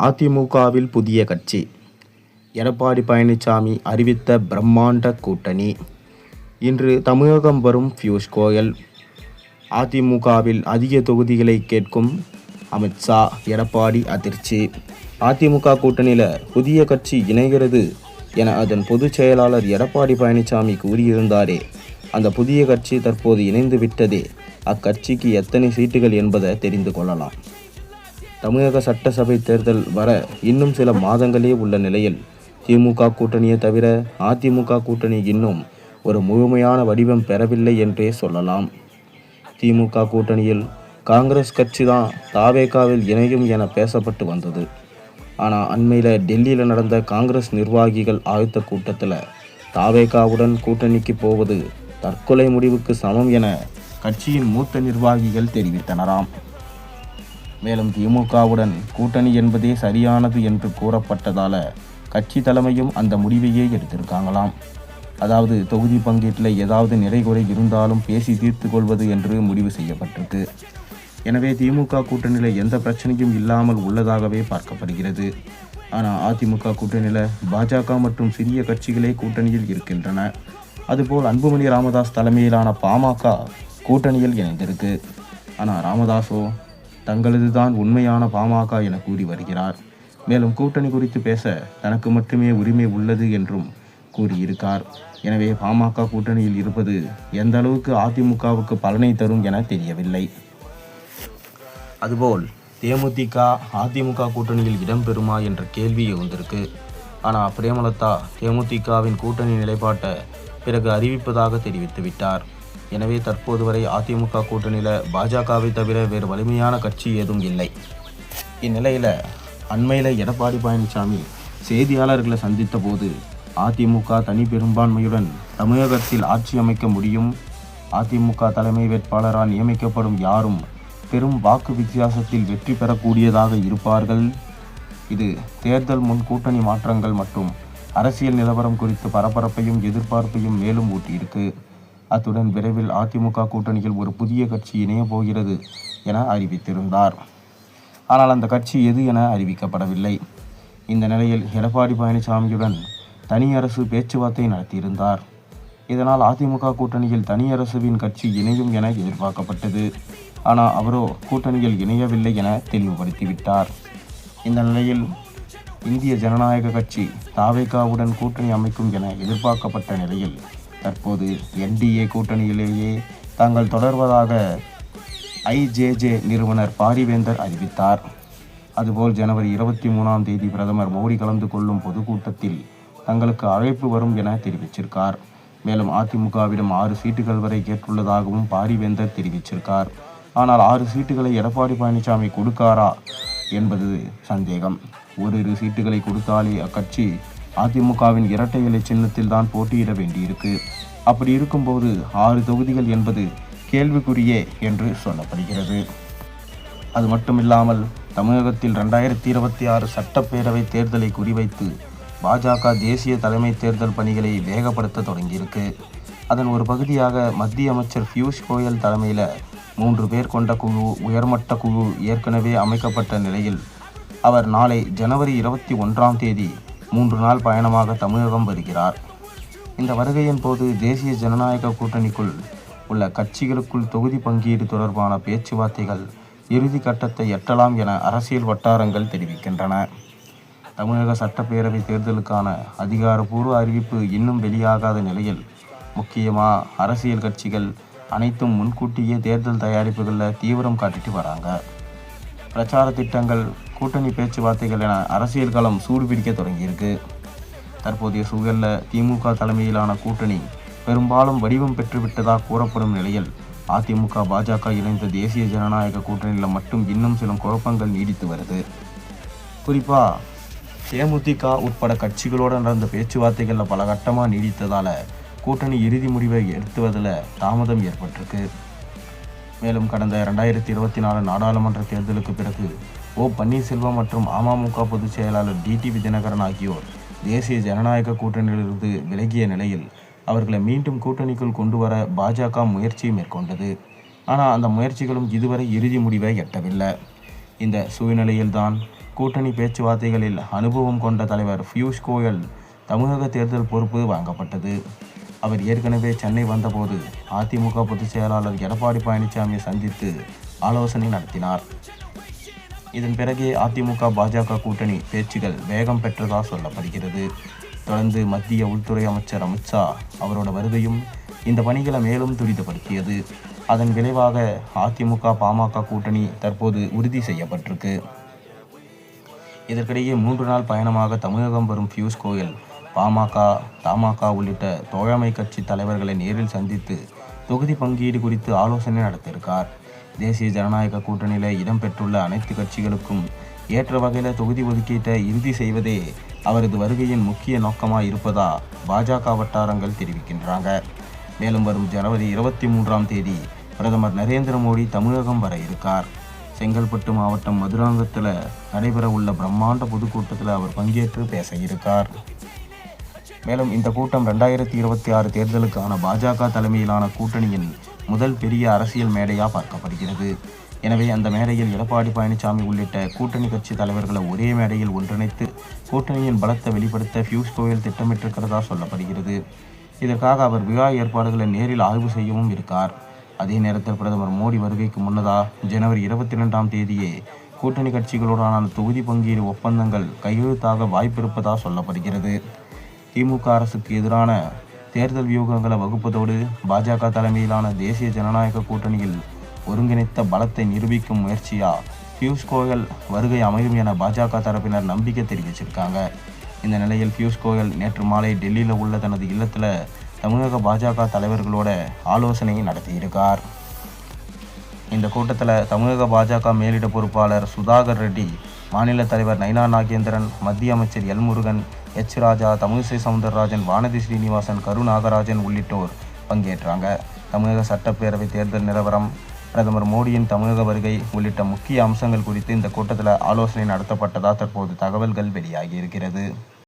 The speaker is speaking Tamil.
அதிமுகவில் புதிய கட்சி. எடப்பாடி பழனிசாமி அறிவித்த பிரம்மாண்ட கூட்டணி. இன்று தமிழகம் வரும் பியூஷ் கோயல். அதிமுகவில் அதிக தொகுதிகளை கேட்கும் அமித்ஷா எடப்பாடி அதிர்ச்சி. அதிமுக கூட்டணியில் புதிய கட்சி இணைகிறது என அதன் பொதுச் செயலாளர் எடப்பாடி பழனிசாமி கூறியிருந்தாரே. அந்த புதிய கட்சி தற்போது இணைந்து விட்டதே அக்கட்சிக்கு எத்தனை சீட்டுகள் என்பதை தெரிந்து கொள்ளலாம். தமிழக சட்டசபை தேர்தல் வர இன்னும் சில மாதங்களே உள்ள நிலையில் திமுக கூட்டணியை தவிர அதிமுக கூட்டணி இன்னும் ஒரு முழுமையான வடிவம் பெறவில்லை என்றே சொல்லலாம். திமுக கூட்டணியில் காங்கிரஸ் கட்சி தான் தாவேகாவில் இணையும் என பேசப்பட்டு வந்தது. ஆனால் அண்மையில் டெல்லியில் நடந்த காங்கிரஸ் நிர்வாகிகள் ஆயுத்த கூட்டத்தில் தாவேகாவுடன் கூட்டணிக்கு போவது தற்கொலை முடிவுக்கு சமம் என கட்சியின் மூத்த நிர்வாகிகள் தெரிவித்தனராம். மேலும் திமுகவுடன் கூட்டணி என்பதே சரியானது என்று கூறப்பட்டதால கட்சி தலைமையும் அந்த முடிவையே எடுத்திருக்காங்களாம். அதாவது தொகுதி பங்கீட்டில் ஏதாவது நிறைகுறை இருந்தாலும் பேசி தீர்த்து கொள்வது என்று முடிவு செய்யப்பட்டிருக்கு. எனவே திமுக கூட்டணியில் எந்த பிரச்சனையும் இல்லாமல் உள்ளதாகவே பார்க்கப்படுகிறது. ஆனால் அதிமுக கூட்டணியில் பாஜக மற்றும் சிறிய கட்சிகளே கூட்டணியில் இருக்கின்றன. அதுபோல் அன்புமணி ராமதாஸ் தலைமையிலான பாமக கூட்டணியில் இணைந்திருக்கு. ஆனால் ராமதாஸோ தங்களது தான் உண்மையான பாமக என கூறி வருகிறார். மேலும் கூட்டணி குறித்து பேச தனக்கு மட்டுமே உரிமை உள்ளது என்றும் கூறியிருக்கார். எனவே பாமக கூட்டணியில் இருப்பது எந்த அளவுக்கு அதிமுகவுக்கு பலனை தரும் என தெரியவில்லை. அதுபோல் தேமுதிக அதிமுக கூட்டணியில் இடம்பெறுமா என்ற கேள்வி எழுந்திருக்கு. ஆனால் பிரேமலதா தேமுதிகவின் கூட்டணி நிலைப்பாட்டை பிறகு அறிவிப்பதாக தெரிவித்து விட்டார் எனவே தற்போது வரை அதிமுக கூட்டணியில் பாஜகவை தவிர வேறு வலிமையான கட்சி ஏதும் இல்லை. இந்நிலையில் அண்மையில் எடப்பாடி பழனிசாமி செய்தியாளர்களை சந்தித்த போது அதிமுக தனி பெரும்பான்மையுடன் தமிழகத்தில் ஆட்சி அமைக்க முடியும் அதிமுக தலைமை வேட்பாளரால் நியமிக்கப்படும் யாரும் பெரும் வாக்கு வித்தியாசத்தில் வெற்றி பெறக்கூடியதாக இருப்பார்கள். இது தேர்தல் முன் கூட்டணி மாற்றங்கள் மற்றும் அரசியல் நிலவரம் குறித்து பரபரப்பையும் எதிர்பார்ப்பையும் மேலும் ஊட்டியிருக்கு. அத்துடன் விரைவில் அதிமுக கூட்டணியில் ஒரு புதிய கட்சி இணையப் போகிறது என அறிவித்திருந்தார். ஆனால் அந்த கட்சி எது என அறிவிக்கப்படவில்லை. இந்த நிலையில் எடப்பாடி பழனிசாமியுடன் தனி அரசு பேச்சுவார்த்தை நடத்தியிருந்தார். இதனால் அதிமுக கூட்டணியில் தனி அரசுவின் கட்சி இணையும் என எதிர்பார்க்கப்பட்டது. ஆனால் அவரோ கூட்டணியில் இணையவில்லை என தெளிவுபடுத்திவிட்டார். இந்த நிலையில் இந்திய ஜனநாயக கட்சி தாவேகாவுடன் கூட்டணி அமைக்கும் என எதிர்பார்க்கப்பட்ட நிலையில் தற்போது என்டிஏ கூட்டணியிலேயே தாங்கள் தொடர்வதாக ஐஜேஜே நிறுவனர் பாரிவேந்தர் அறிவித்தார். அதுபோல் ஜனவரி இருபத்தி மூணாம் தேதி பிரதமர் மோடி கலந்து கொள்ளும் பொதுக்கூட்டத்தில் தங்களுக்கு அழைப்பு வரும் என தெரிவிச்சிருக்கார். மேலும் அதிமுகவிடம் ஆறு சீட்டுகள் வரை கேட்டுள்ளதாகவும் பாரிவேந்தர் தெரிவிச்சிருக்கார். ஆனால் ஆறு சீட்டுகளை எடப்பாடி பழனிசாமி கொடுக்காரா என்பது சந்தேகம். ஓரிரு சீட்டுகளை கொடுத்தாலே அக்கட்சி அதிமுகவின் இரட்டை இலை சின்னத்தில் தான் போட்டியிட வேண்டியிருக்கு. அப்படி இருக்கும்போது ஆறு தொகுதிகள் என்பது கேள்விக்குறியே என்று சொல்லப்படுகிறது. அது மட்டுமில்லாமல் தமிழகத்தில் ரெண்டாயிரத்தி இருபத்தி ஆறு சட்டப்பேரவை தேர்தலை குறிவைத்து பாஜக தேசிய தலைமை தேர்தல் பணிகளை வேகப்படுத்த தொடங்கியிருக்கு. அதன் ஒரு பகுதியாக மத்திய அமைச்சர் பியூஷ் கோயல் தலைமையில் மூன்று பேர் கொண்ட குழு உயர்மட்ட குழு ஏற்கனவே அமைக்கப்பட்ட நிலையில் அவர் நாளை ஜனவரி இருபத்தி ஒன்றாம் தேதி மூன்று நாள் பயணமாக தமிழகம் வருகிறார். இந்த வருகையின் போது தேசிய ஜனநாயக கூட்டணிக்குள் உள்ள கட்சிகளுக்குள் தொகுதி பங்கீடு தொடர்பான பேச்சுவார்த்தைகள் இறுதி கட்டத்தை எட்டலாம் என அரசியல் வட்டாரங்கள் தெரிவிக்கின்றன. தமிழக சட்டப்பேரவை தேர்தலுக்கான அதிகாரப்பூர்வ அறிவிப்பு இன்னும் வெளியாகாத நிலையில் முக்கியமாக அரசியல் கட்சிகள் அனைத்தும் முன்கூட்டியே தேர்தல் தயாரிப்புகளில் தீவிரம் காட்டிட்டு வராங்க. பிரச்சார திட்டங்கள் கூட்டணி பேச்சுவார்த்தைகள் என அரசியல் களம் சூடுபிடிக்க தொடங்கியிருக்கு. தற்போதைய சூழலில் திமுக தலைமையிலான கூட்டணி பெரும்பாலும் வடிவம் பெற்றுவிட்டதாக கூறப்படும் நிலையில் அதிமுக பாஜக இணைந்த தேசிய ஜனநாயக கூட்டணியில் மட்டும் இன்னும் சில குழப்பங்கள் நீடித்து வருது. குறிப்பாக தேமுதிக உட்பட கட்சிகளோடு நடந்த பேச்சுவார்த்தைகளில் பல கட்டமாக நீடித்ததால் கூட்டணி இறுதி முடிவை எடுத்துவதில் தாமதம் ஏற்பட்டிருக்கு. மேலும் கடந்த ரெண்டாயிரத்தி இருபத்தி நாலு நாடாளுமன்ற தேர்தலுக்கு பிறகு ஓ பன்னீர்செல்வம் மற்றும் அமமுக பொதுச் செயலாளர் டிடிவி தினகரன் ஆகியோர் தேசிய ஜனநாயக கூட்டணியிலிருந்து விலகிய நிலையில் அவர்களை மீண்டும் கூட்டணிக்குள் கொண்டு வர பாஜக முயற்சி மேற்கொண்டது. ஆனால் அந்த முயற்சிகளும் இதுவரை இறுதி முடிவை எட்டவில்லை. இந்த சூழ்நிலையில்தான் கூட்டணி பேச்சுவார்த்தைகளில் அனுபவம் கொண்ட தலைவர் பியூஷ் கோயல் தமிழக தேர்தல் பொறுப்பு வாங்கப்பட்டது. அவர் ஏற்கனவே சென்னை வந்தபோது அதிமுக பொதுச் செயலாளர் எடப்பாடி பழனிசாமியை சந்தித்து ஆலோசனை நடத்தினார். இதன் பிறகே அதிமுக பாஜக கூட்டணி பேச்சுகள் வேகம் பெற்றதா சொல்லப்படுகிறது. தொடர்ந்து மத்திய உள்துறை அமைச்சர் அமித்ஷா அவரோட வருகையும் இந்த பணிகளை மேலும் துரிதப்படுத்தியது. அதன் விளைவாக அதிமுக பாமக கூட்டணி தற்போது உறுதி செய்யப்பட்டிருக்கு. இதற்கிடையே மூன்று நாள் பயணமாக தமிழகம் வரும் பியூஷ் கோயல் பாமக தமாக உள்ளிட்ட தோழமை கட்சி தலைவர்களை நேரில் சந்தித்து தொகுதி பங்கீடு குறித்து ஆலோசனை நடத்தியிருக்கார். தேசிய ஜனநாயக கூட்டணியில் இடம்பெற்றுள்ள அனைத்து கட்சிகளுக்கும் ஏற்ற வகையில் தொகுதி ஒதுக்கீட்டை இறுதி செய்வதே அவரது வருகையின் முக்கிய நோக்கமாக இருப்பதா பாஜக வட்டாரங்கள் தெரிவிக்கின்றாங்க. மேலும் வரும் ஜனவரி இருபத்தி மூன்றாம் தேதி பிரதமர் நரேந்திர மோடி தமிழகம் வர இருக்கார். செங்கல்பட்டு மாவட்டம் மதுராங்கத்தில் நடைபெற உள்ள பிரம்மாண்ட பொதுக்கூட்டத்தில் அவர் பங்கேற்று பேச இருக்கார். மேலும் இந்த கூட்டம் ரெண்டாயிரத்தி இருபத்தி ஆறு தேர்தலுக்கான பாஜக தலைமையிலான கூட்டணியின் முதல் பெரிய அரசியல் மேடையாக பார்க்கப்படுகிறது. எனவே அந்த மேடையில் எடப்பாடி பழனிசாமி உள்ளிட்ட கூட்டணி கட்சி தலைவர்களை ஒரே மேடையில் ஒன்றிணைத்து கூட்டணியின் பலத்தை வெளிப்படுத்த பியூஷ் கோயல் திட்டமிட்டிருக்கிறதா சொல்லப்படுகிறது. இதற்காக அவர் விழா ஏற்பாடுகளை நேரில் ஆய்வு செய்யவும் இருக்கார். அதே நேரத்தில் பிரதமர் மோடி வருகைக்கு முன்னதாக ஜனவரி இருபத்தி ரெண்டாம் தேதியே கூட்டணி கட்சிகளுடனான தொகுதி பங்கீடு ஒப்பந்தங்கள் கையெழுத்தாக வாய்ப்பிருப்பதாக சொல்லப்படுகிறது. திமுக அரசுக்கு எதிரான தேர்தல் வியூகங்களை வகுப்பதோடு பாஜக தலைமையிலான தேசிய ஜனநாயக கூட்டணியில் ஒருங்கிணைத்த பலத்தை நிரூபிக்கும் முயற்சியா பியூஷ் கோயல் வருகை அமையும் என பாஜக தரப்பினர் நம்பிக்கை தெரிவிச்சிருக்காங்க. இந்த நிலையில் பியூஷ் கோயல் நேற்று மாலை டெல்லியில் உள்ள தனது இல்லத்தில் தமிழக பாஜக தலைவர்களோட ஆலோசனை நடத்தியிருக்கார். இந்த கூட்டத்தில் தமிழக பாஜக மேலிட பொறுப்பாளர் சுதாகர் ரெட்டி மாநில தலைவர் நைனா நாகேந்திரன் மத்திய அமைச்சர் எல் முருகன் எச் ராஜா தமிழிசை சவுந்தரராஜன் வானதி ஸ்ரீனிவாசன் கரு நாகராஜன் உள்ளிட்டோர் பங்கேற்றாங்க. தமிழக சட்டப்பேரவை தேர்தல் நிலவரம் பிரதமர் மோடியின் தமிழக வருகை உள்ளிட்ட முக்கிய அம்சங்கள் குறித்து இந்த கூட்டத்தில் ஆலோசனை நடத்தப்பட்டதாக தற்போது தகவல்கள் வெளியாகி இருக்கிறது.